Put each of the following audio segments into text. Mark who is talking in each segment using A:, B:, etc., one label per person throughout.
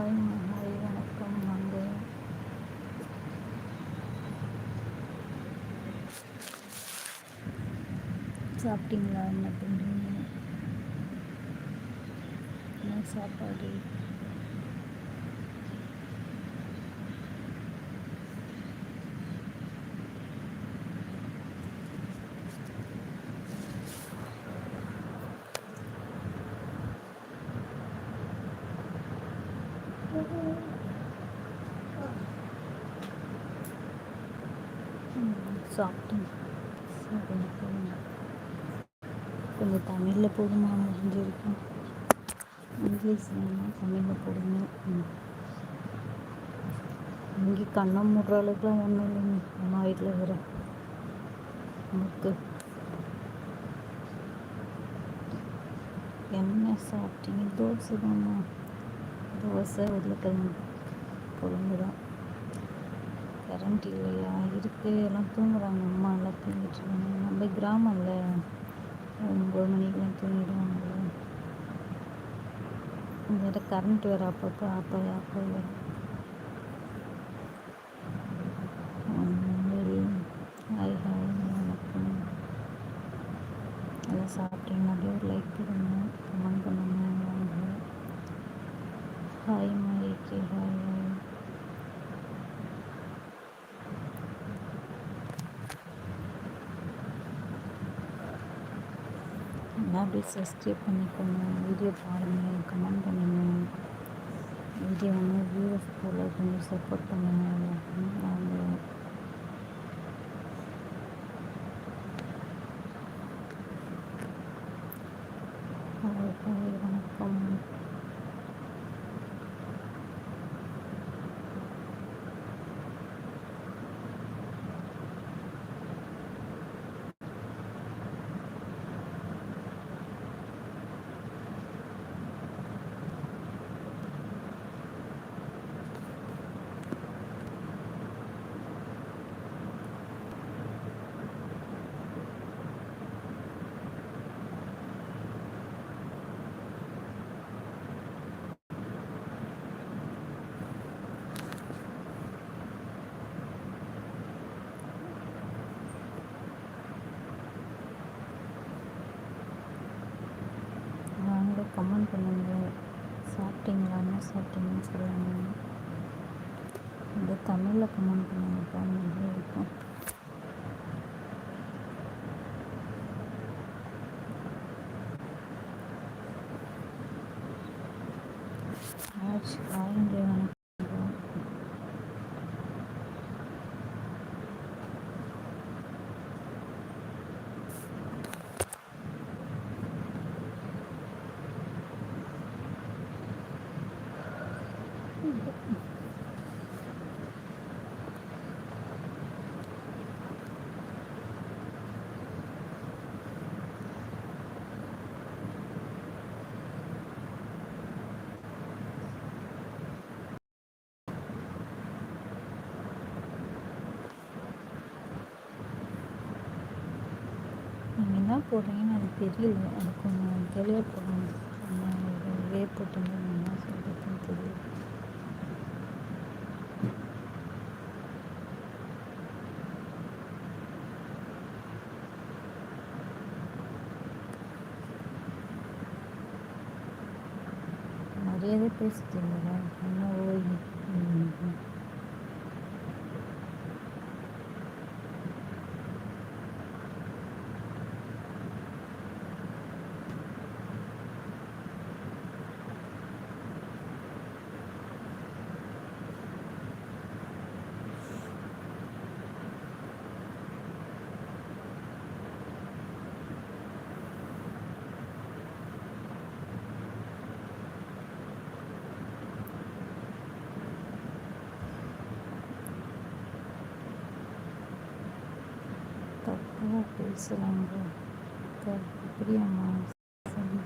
A: Hi hi வணக்கம் வாங்க சாப்பிட்டீங்களா? என்ன பண்ணுறீங்க என்ன சாப்பாடு சாப்பிட்டேன் சரி போதுங்க கொஞ்சம் தமிழில் தெரிஞ்சிருக்கும். இங்கிலீஷ் வேணால் தமிழில் போடுங்க இங்கே கண்ணை மூடுற அளவுக்குலாம் ஒன்றும் இல்லைங்க. அம்மா வீட்டில் வர நமக்கு என்ன சாப்பிட்டீங்க? தோசை தாம்மா தோசை உருளைக்கிழங்கு குழம்பு தான். கரண்ட் இல்லையா? இருக்கு எல்லாம் தூங்குறாங்க. அம்மா எல்லாம் தூங்கிட்டு இருக்காங்க. நம்ம கிராமம்ல ஒம்பது மணிக்கெலாம் தூங்கிடுவாங்கல்ல வேறு கரண்ட் வேறு அப்பப்போ அப்போ அப்போ வரும் ஹாய் ஹாய் வணக்கம் எல்லாம் சாப்பிட்டீங்க அப்படியே ஒரு லைக் போடுங்க கமெண்ட் பண்ணுங்க வாங்க ஹாய் மாய்க்கு ஹாய் ஹாய் எல்லாம் அப்படியே சப்ஸ்கிரைப் பண்ணிக்கோங்க வீடியோ பாருங்கள் கமெண்ட் பண்ணுங்கள் வீடியோ வந்து வியூவர்ஸ் போல் கொஞ்சம் சப்போர்ட் பண்ணுங்கள் எல்லாருக்கும் வாங்க ஹாய் ஹாய் வணக்கம் வாங்க கமெண்ட் பண்ணுங்கள் சாப்பிட்டீங்களா என்ன சாப்பிட்டீங்கன்னு சொல்லுங்கள் இந்த தமிழில் கமெண்ட் பண்ணுங்கப்பா நல்லா இருக்கும். ஆச்சு ஆரஞ்சு வணக்கம் நீங்கள் என்ன போடுறீங்கன்னு எனக்கு தெரியல அது கொஞ்சம் தெளிவாக போடணும் வே போட்டுங்க என்ன சொல்கிறதுன்னு தெரியல மரியாதை பேசுறீங்களா என்ன ஓய் ம், ம். தப்பாக பேசுகிறாங்க அப்படியாம்மா சரி.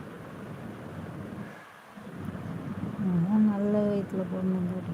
A: நான் நல்ல வயிற்றில் பொண்ணு போட்டு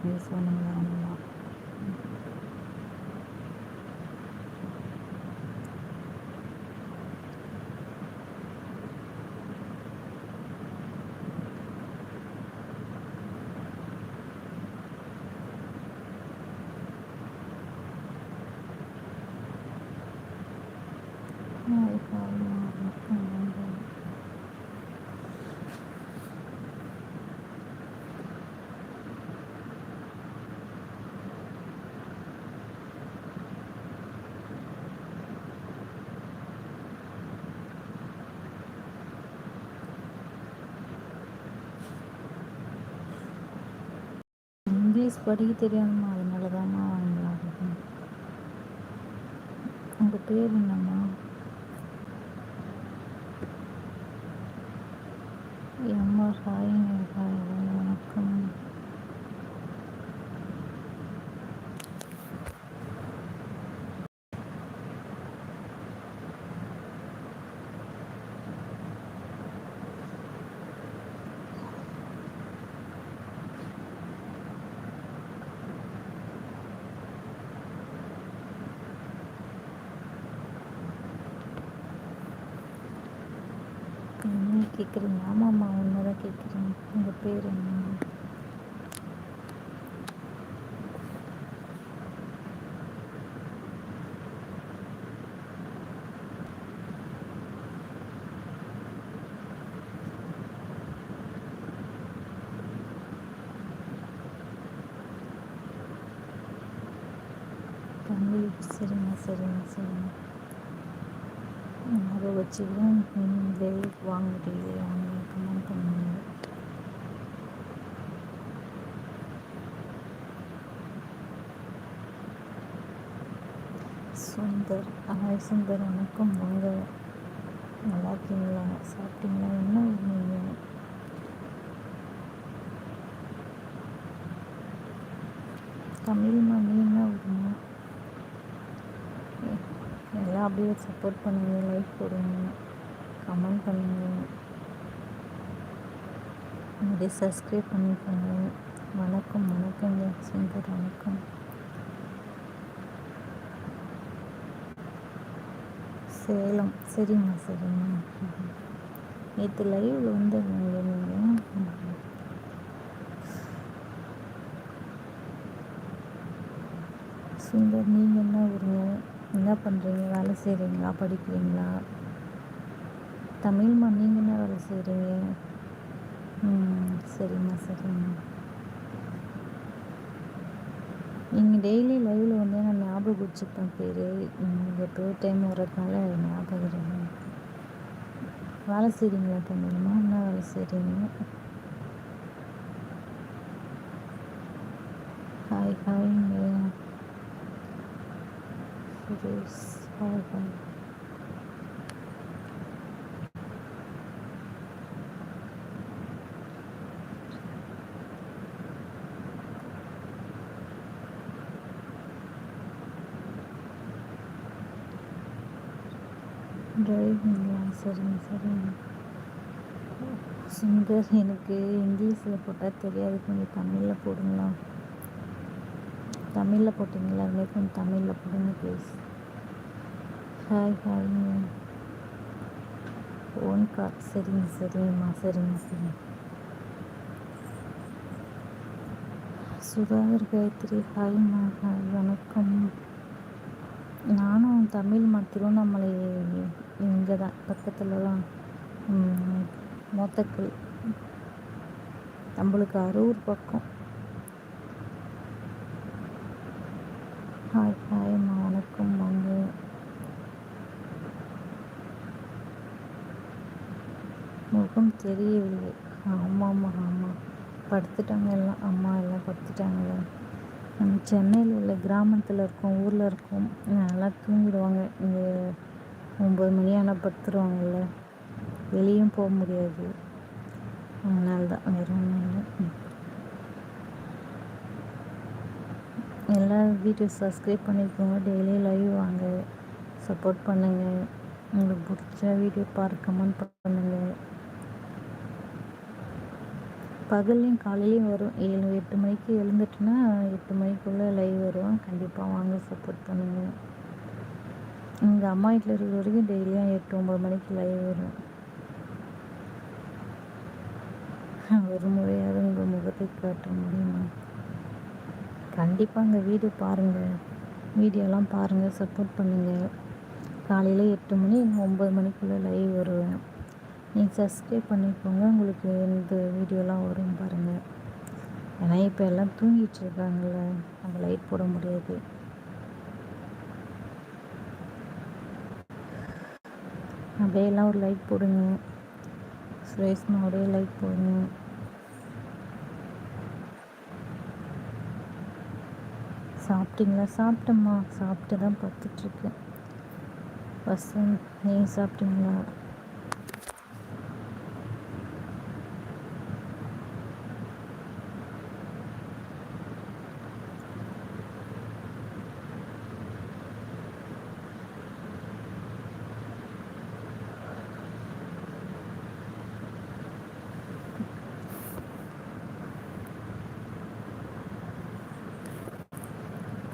A: இங்கிலீஷ் படிக்க தெரியாதுமா அதனால தான்மா வாங்கலாம் உங்கள் பேர் என்னம்மா? எம்ஆர் ஹாய் ஹாய் வணக்கம் என்ன கேட்குறீங்க ஆமாம்மா ஒன்று தான் கேட்குறீங்க உங்கள் பேர் என்ன? சரிங்க சரிங்க சரிங்க அதை வச்சுக்கலாம் வேலைக்கு வாங்க முடியல அவங்க கமெண்ட் பண்ணுங்க. சுந்தர் ஹாய் சுந்தர் வணக்கம். வாங்க. நல்லா இருக்கீங்களா? சாப்பிட்டீங்களா? என்ன நீங்கள் தமிழ்மா மணி என்ன விடுங்க எல்லாம் அப்படியே சப்போர்ட் பண்ணுங்கள் லைக் போடுங்க. கமெண்ட் பண்ணுங்கள் அப்படியே சப்ஸ்கிரைப் பண்ணிக்கோங்க. வணக்கம் வணக்கம் சுந்தர் வணக்கம். சேலம். சரிம்மா சரிம்மா. நேற்று லைவில் வந்து நீங்கள் சுந்தர் நீங்கள் என்ன ஊருங்க? என்ன பண்ணுறீங்க வேலை செய்கிறீங்களா படிக்கிறீங்களா தமிழ்மா நீங்கள் என்ன வேலை செய்கிறீங்க ம் சரிம்மா சரிம்மா. நீங்கள் டெய்லி லைவில் வந்து நான் ஞாபகம் வச்சுப்பேன் பேர். நீங்கள் டூ டைம் வர்றதுனால ஞாபகம் வேலை செய்கிறீங்களா தமிழ்மா? என்ன வேலை செய்கிறீங்க ஹாய் ஹாய்ங்க சுரேஷ் ஹாய் டிரைவிங்களா சரிங்க சரிங்க. சுந்தர் எனக்கு இங்கிலீஷில் போட்டால் தெரியாது. கொஞ்சம் தமிழில் போடுங்களா? தமிழில் போட்டிங்களா? அதுமாரி கொஞ்சம் தமிழில் போடுங்க ப்ளீஸ் ஹாய் ஹாய்ங்க ஓன் கார் சரிங்க சரிங்கம்மா சரிங்க சரிங்க. சுதாகர் காயத்ரி ஹாய்மா ஹாய் வணக்கம். நானும் தமிழ்மா திருவண்ணாமலை இங்கே தான் பக்கத்துலலாம் மொத்தக்கல். நம்மளுக்கு அரூர் பக்கம். ஹாய் ஹாய்மா வணக்கம் வாங்க. முகம் தெரியவில்லை. ஆமாம்மா ஆமாம் படுத்துட்டாங்க எல்லாம். அம்மா எல்லாம் படுத்துட்டாங்களே நம்ம சென்னையில் உள்ள கிராமத்தில் இருக்கோம் ஊரில் இருக்கோம் நல்லா தூங்கிடுவாங்க. இங்கே ஒம்பது மணி ஆனால் படுத்துருவாங்கல்ல. வெளியும் போக முடியாது. அதனால தான் வேறு ஒன்றும் இல்லை. எல்லா வீடியோ சப்ஸ்கிரைப் பண்ணிக்கோங்க. டெய்லி லைவ் வாங்க. சப்போர்ட் பண்ணுங்கள் உங்களுக்கு பிடிச்ச வீடியோ பார்க்க கமெண்ட் பண்ணுங்கள் பகல்லையும் காலையிலையும் வரும். ஏழு எட்டு மணிக்கு எழுந்துட்டுனா எட்டு மணிக்குள்ளே லைவ் வரும். கண்டிப்பாக வாங்க சப்போர்ட் பண்ணுங்கள் எங்கள் அம்மா வீட்டில் இருக்கிற வரைக்கும் டெய்லியும் எட்டு ஒம்பது மணிக்கு லைவ் வரும் ஒரு முறையாவது உங்கள் முகத்தை காட்ட முடியுமா? கண்டிப்பாக அங்கே வீடு பாருங்கள் வீடியோலாம் பாருங்கள் சப்போர்ட் பண்ணுங்கள் காலையில் எட்டு மணி ஒம்பது மணிக்குள்ளே லைவ் வருவேன். நீங்கள் சப்ஸ்கிரைப் பண்ணிக்கோங்க உங்களுக்கு எந்த வீடியோலாம் வரும் பாருங்கள் ஏன்னா இப்போ எல்லாம் தூங்கிட்டு இருக்காங்கல்ல நம்ம லைட் போட முடியாது. அப்படியெல்லாம் ஒரு லைட் போடுங்க. சுரேஷ்மா அப்படியே லைட் போடுங்க. சாப்பிட்டீங்களா? சாப்பிட்டேம்மா. சாப்பிட்டு தான் பார்த்துட்ருக்கேன் வசந்த் நீங்கள் சாப்பிட்டீங்களா?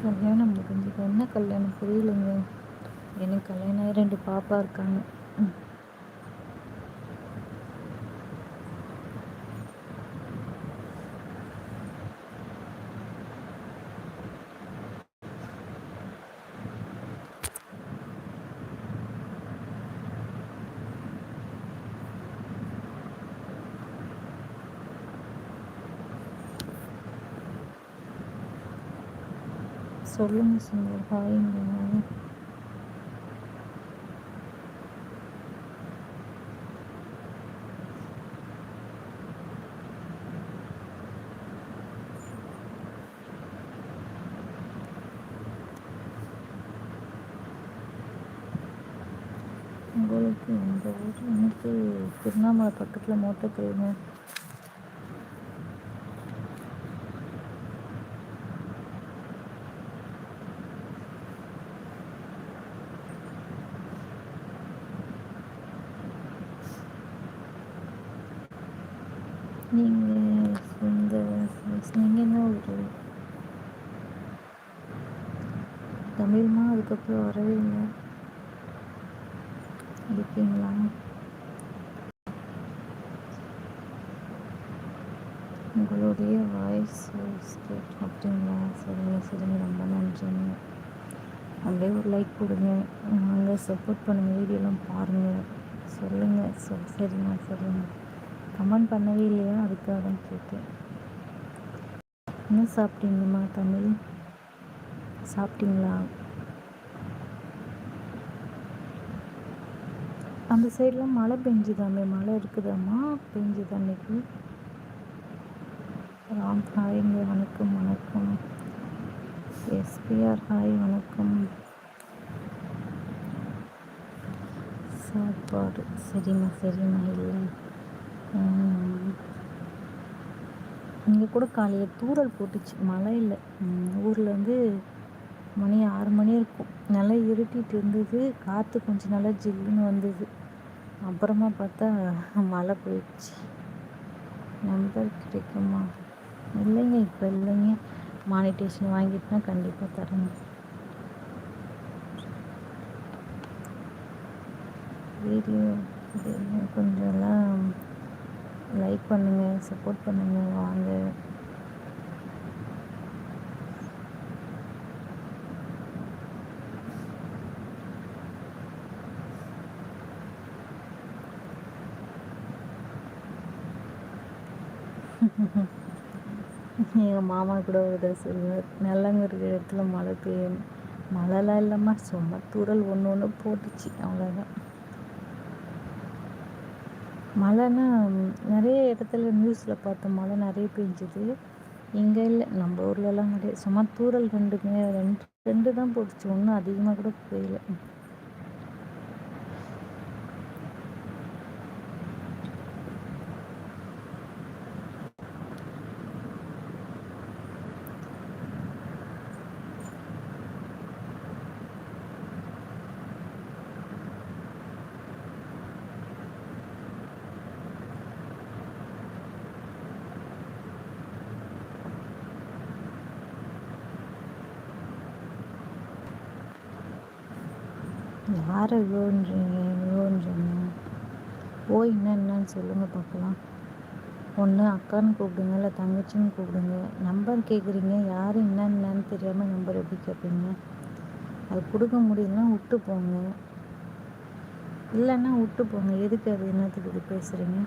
A: கல்யாணம் முடிஞ்சது என்ன கல்யாணம்? புரியலைங்க. எனக்கு கல்யாணம் ஆகி ரெண்டு பாப்பா இருக்காங்க. ம். சொல்லுங்க சுந்தர் ஹாய்ங்க உங்களுக்கு எங்கள் ஊர் வந்து திருவண்ணாமலை பக்கத்தில் மோட்டக்கல்லுங்க நீங்கள் இந்த நீங்கள் என்ன ஊர் தமிழ்மா அதுக்கப்புறம் இருக்கீங்களா? உங்களுடைய வாய்ஸ் அப்படிங்களா? சரிங்க சரிங்க. ரொம்ப நன்றிங்க. அப்படியே ஒரு லைக் கொடுங்க. நாங்கள் சப்போர்ட் பண்ணுங்கள் வீடியோலாம் பாருங்கள் சொல்லுங்கள் சொல் சரிம்மா சரிங்க கமெண்ட் பண்ணவே இல்லையா? அதுக்காக தான் கேட்டேன். என்ன சாப்பிட்டீங்கம்மா தமிழ்? சாப்பிட்டீங்களா? அந்த சைட்லாம் மழை பெஞ்சுதாமே மழை இருக்குதாம்மா? பெஞ்சுது அன்னைக்கு ராம் ஹாய்ங்க வணக்கம் வணக்கம். எஸ்பிஆர் ஹாய் வணக்கம். சாப்பாடு. சரிம்மா சரிம்மா இல்லை. இங்கே கூட காலையில் தூறல் போட்டுச்சு. மழை இல்லை. ஊரில் வந்து மணி ஆறு மணி இருக்கும். நல்லா இருட்டிட்டு இருந்தது. காற்று கொஞ்சம் நல்லா ஜில்லுன்னு வந்தது. அப்புறமா பார்த்தா மழை போயிடுச்சு. நம்பர் கிடைக்குமா? இல்லைங்க இப்போ இல்லைங்க. மானிட்டேஷன் வாங்கிட்டுனா கண்டிப்பாக தரேங்க வீடியோ கொஞ்சம் எல்லாம் லைக் பண்ணுங்கள் சப்போர்ட் பண்ணுங்கள் வாங்க. எங்கள் மாமா கூட ஒரு தடவை சொல்லுவார் நிலங்க இருக்கிற இடத்துல மழை பெய்யும். மழைலாம் இல்லைம்மா சும்மா தூரல் ஒன்று ஒன்று போட்டுச்சு அவ்வளோதான் மழைன்னா நிறைய இடத்துல நியூஸில் பார்த்தோம் மழை நிறைய பெஞ்சுது. இங்கே இல்லை நம்ம ஊர்லலாம் கிடையாது. சும்மா தூரல் ரெண்டுமே ரெண்டு ரெண்டு தான் போட்டுச்சு ஒன்றும் அதிகமாக கூட பெய்யல. யாரை யோன்றீங்க ஓய் என்ன என்னன்னு சொல்லுங்கள் பார்க்கலாம். ஒன்று அக்கான்னு கூப்பிடுங்க இல்லை தங்கச்சின்னு கூப்பிடுங்க. நம்பர் கேட்குறீங்க யார் என்னன்னு தெரியாமல் நம்பர் எப்படி கேட்பீங்க? அது கொடுக்க முடியலன்னா விட்டு போங்க. இல்லைன்னா விட்டு போங்க. எதுக்கு அது என்னத்துக்கு இது பேசுகிறீங்க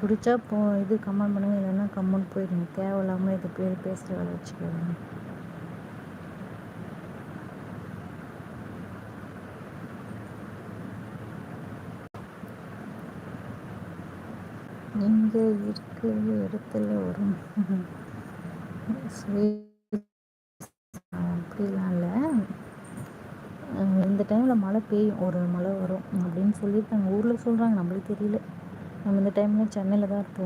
A: பிடிச்சா போ இது கமெண்ட் பண்ணுங்கள் இல்லைன்னா கமெண்ட் போயிடுங்க. தேவையில்லாமல் இது பேர் பேசுகிற வேலை வச்சுக்கோங்க நீங்கள் இருக்கிற இடத்துல ஒரு அப்படிலாம் இல்லை. இந்த டைமில் மழை பெய்யும். ஒரு மழை வரும் அப்படின்னு சொல்லியிருக்காங்க ஊரில் சொல்கிறாங்க நம்மளுக்கு தெரியல. நம்ம இந்த டைமில் சென்னையில் தான் இருப்போம்.